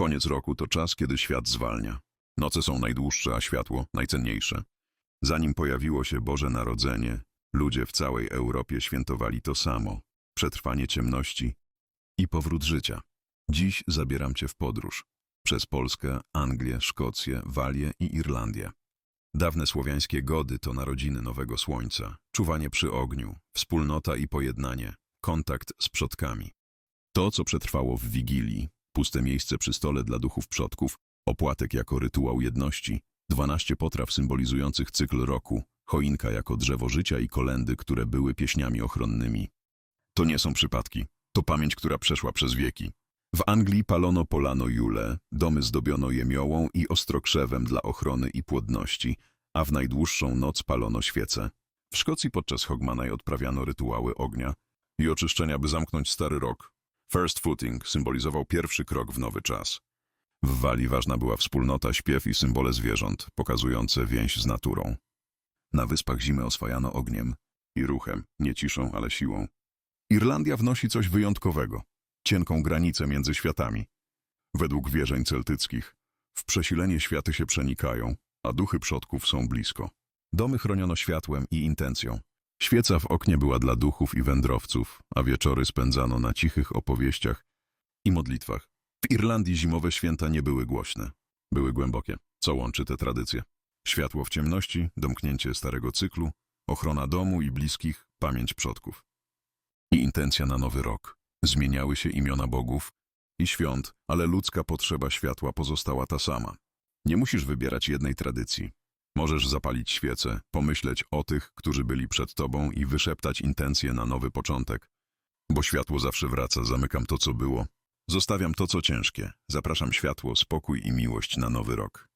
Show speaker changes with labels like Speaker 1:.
Speaker 1: Koniec roku to czas, kiedy świat zwalnia. Noce są najdłuższe, a światło najcenniejsze. Zanim pojawiło się Boże Narodzenie, ludzie w całej Europie świętowali to samo. Przetrwanie ciemności i powrót życia. Dziś zabieram Cię w podróż. Przez Polskę, Anglię, Szkocję, Walię i Irlandię. Dawne słowiańskie gody to narodziny nowego słońca, czuwanie przy ogniu, wspólnota i pojednanie, kontakt z przodkami. To, co przetrwało w Wigilii, puste miejsce przy stole dla duchów przodków, opłatek jako rytuał jedności, dwanaście potraw symbolizujących cykl roku, choinka jako drzewo życia i kolendy, które były pieśniami ochronnymi. To nie są przypadki, to pamięć, która przeszła przez wieki. W Anglii palono polano jule, domy zdobiono jemiołą i ostrokrzewem dla ochrony i płodności, a w najdłuższą noc palono świece. W Szkocji podczas Hogmanay odprawiano rytuały ognia i oczyszczenia, by zamknąć stary rok. First footing symbolizował pierwszy krok w nowy czas. W Walii ważna była wspólnota, śpiew i symbole zwierząt, pokazujące więź z naturą. Na wyspach zimę oswajano ogniem i ruchem, nie ciszą, ale siłą. Irlandia wnosi coś wyjątkowego, cienką granicę między światami. Według wierzeń celtyckich, w przesilenie światy się przenikają, a duchy przodków są blisko. Domy chroniono światłem i intencją. Świeca w oknie była dla duchów i wędrowców, a wieczory spędzano na cichych opowieściach i modlitwach. W Irlandii zimowe święta nie były głośne. Były głębokie. Co łączy te tradycje? Światło w ciemności, domknięcie starego cyklu, ochrona domu i bliskich, pamięć przodków. I intencja na nowy rok. Zmieniały się imiona bogów i świąt, ale ludzka potrzeba światła pozostała ta sama. Nie musisz wybierać jednej tradycji. Możesz zapalić świecę, pomyśleć o tych, którzy byli przed tobą i wyszeptać intencje na nowy początek. Bo światło zawsze wraca, zamykam to, co było. Zostawiam to, co ciężkie. Zapraszam światło, spokój i miłość na nowy rok.